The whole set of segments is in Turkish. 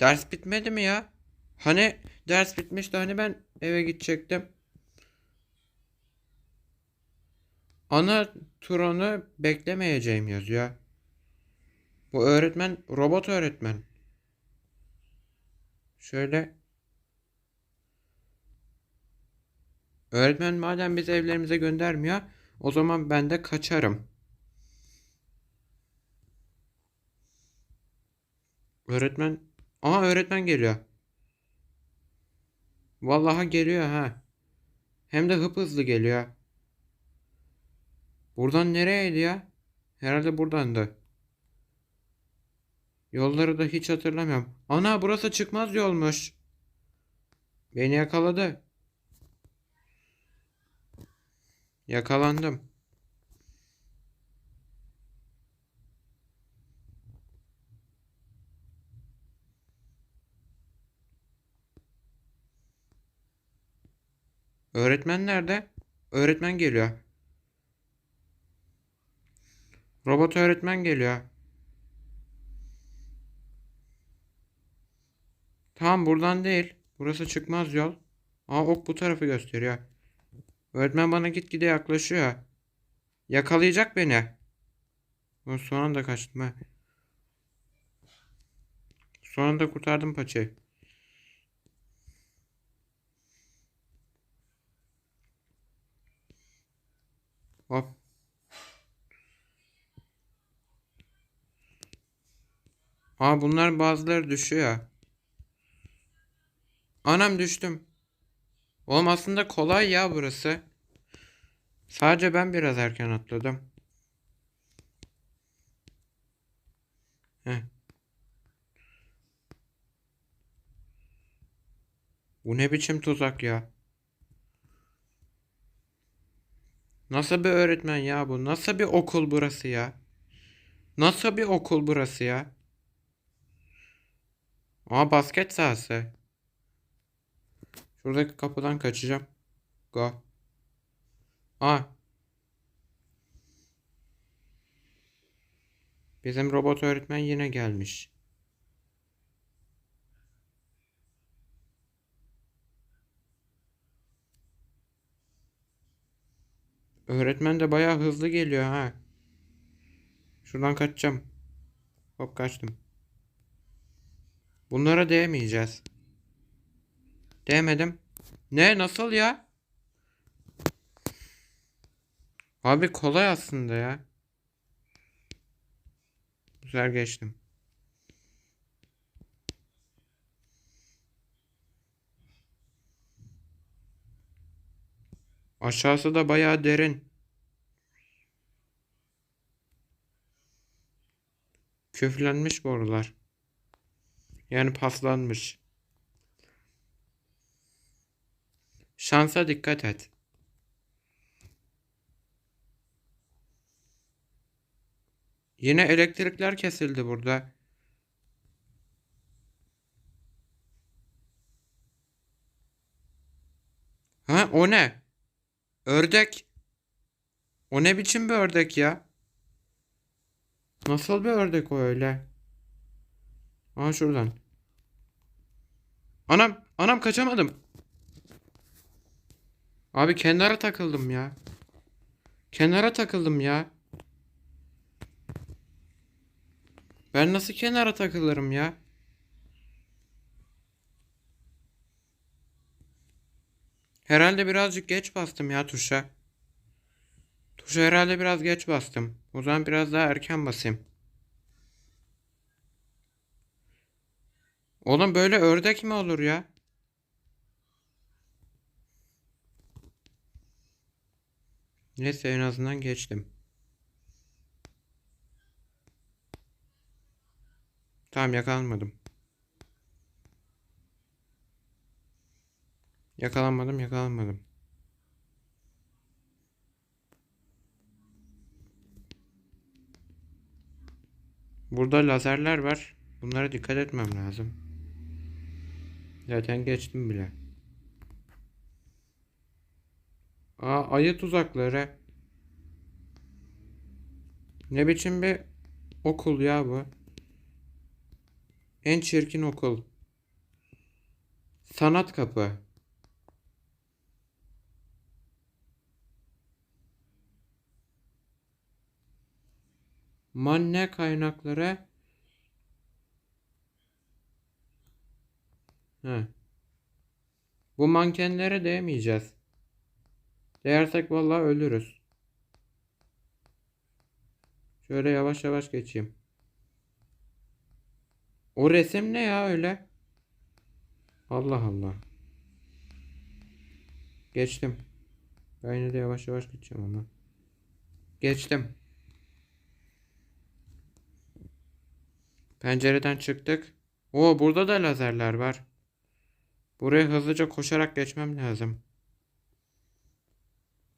Ders bitmedi mi ya? Hani ders bitmişti hani ben eve gidecektim. Ana turunu beklemeyeceğim yazıyor. Bu öğretmen robot öğretmen. Şöyle Öğretmen madem bizi evlerimize göndermiyor, o zaman ben de kaçarım. Öğretmen, Aa öğretmen geliyor. Vallahi geliyor ha. Hem de hıp hızlı geliyor. Buradan nereydi ya? Herhalde buradandı. Yolları da hiç hatırlamıyorum. Ana burası çıkmaz yolmuş. Beni yakaladı. Yakalandım. Öğretmen nerede? Öğretmen geliyor. Robot öğretmen geliyor. Tamam buradan değil. Burası çıkmaz yol. Aa ok bu tarafı gösteriyor. Öğretmen bana gitgide yaklaşıyor. Yakalayacak beni. Ben son anda kaçtım. Son anda kurtardım paçayı. Hop. Aa bunlar bazıları düşüyor. Anam düştüm. Oğlum aslında kolay ya burası. Sadece ben biraz erken atladım. Heh. Bu ne biçim tuzak ya? Nasıl bir öğretmen ya bu? Nasıl bir okul burası ya? Nasıl bir okul burası ya? Aa basket sahası. Şuradaki kapıdan kaçacağım. Go. Aa. Bizim robot öğretmen yine gelmiş. Öğretmen de bayağı hızlı geliyor ha. Şuradan kaçacağım. Hop kaçtım. Bunlara değmeyeceğiz. Değmedim. Ne nasıl ya? Abi kolay aslında ya. Güzel geçtim. Aşağısı da bayağı derin. Küflenmiş borular. Yani paslanmış. Şansa dikkat et. Yine elektrikler kesildi burada. Ha o ne? Ördek. O ne biçim bir ördek ya? Nasıl bir ördek o öyle? Aa şuradan. Anam, anam kaçamadım. Abi kenara takıldım ya. Kenara takıldım ya. Ben nasıl kenara takılırım ya? Herhalde birazcık geç bastım ya tuşa. Tuşa herhalde biraz geç bastım. O zaman biraz daha erken basayım. Oğlum böyle ördek mi olur ya? Neyse en azından geçtim. Tamam yakalanmadım. Yakalanmadım yakalanmadım. Burada lazerler var. Bunlara dikkat etmem lazım. Zaten geçtim bile. Aa ayı tuzakları. Ne biçim bir okul ya bu? En çirkin okul. Sanat kapı. Manne kaynakları. He. Bu mankenlere değmeyeceğiz. Değersek vallahi ölürüz. Şöyle yavaş yavaş geçeyim. O resim ne ya öyle? Allah Allah. Geçtim. Ben de yavaş yavaş geçeceğim ama. Geçtim. Pencereden çıktık. Oo burada da lazerler var. Buraya hızlıca koşarak geçmem lazım.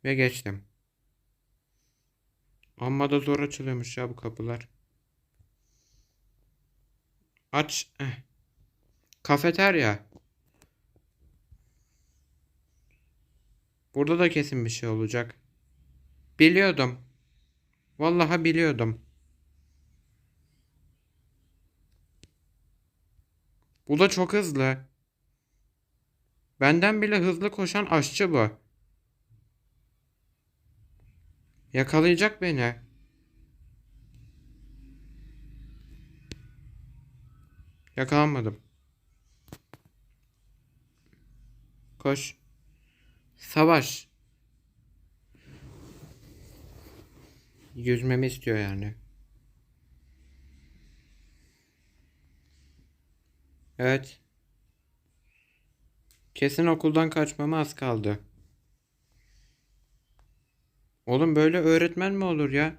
Ve geçtim. Amma da zor açılıyormuş ya bu kapılar. Aç. Eh. Kafeterya. Burada da kesin bir şey olacak. Biliyordum. Vallahi biliyordum. Bu da çok hızlı. Benden bile hızlı koşan aşçı bu. Yakalayacak beni. Yakalanmadım. Koş. Savaş. Yüzmemi istiyor yani. Evet. Kesin okuldan kaçmama az kaldı. Oğlum böyle öğretmen mi olur ya?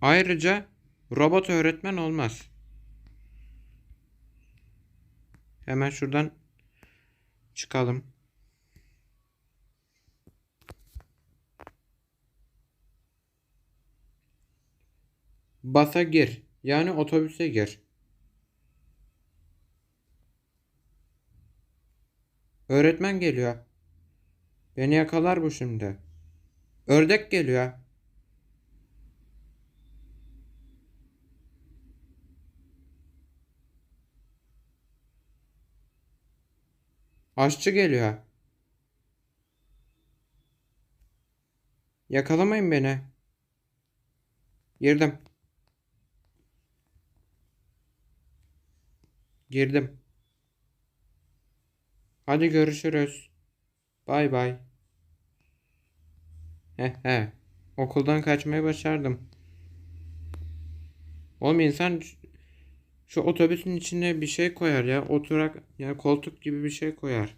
Ayrıca robot öğretmen olmaz. Hemen şuradan çıkalım. Basa gir. Yani otobüse gir. Öğretmen geliyor. Beni yakalar bu şimdi. Ördek geliyor. Aşçı geliyor. Yakalamayın beni. Girdim. Girdim. Hadi görüşürüz. Bay bay. He he. Okuldan kaçmayı başardım. Oğlum insan şu otobüsün içine bir şey koyar ya. Oturak ya koltuk gibi bir şey koyar.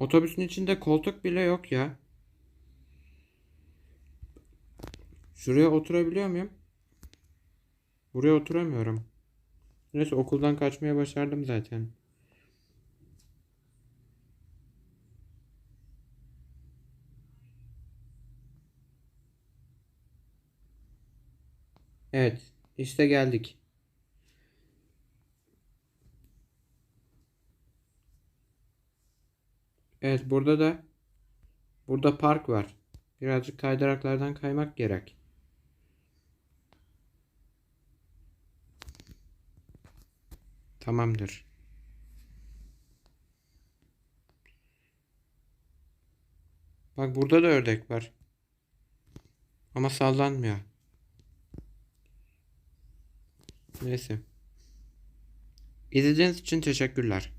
Otobüsün içinde koltuk bile yok ya. Şuraya oturabiliyor muyum? Buraya oturamıyorum. Neyse okuldan kaçmaya başardım zaten. Evet, işte geldik. Evet, burada da burada park var. Birazcık kaydıraklardan kaymak gerek. Tamamdır. Bak burada da ördek var. Ama sallanmıyor. Neyse. İzlediğiniz için teşekkürler.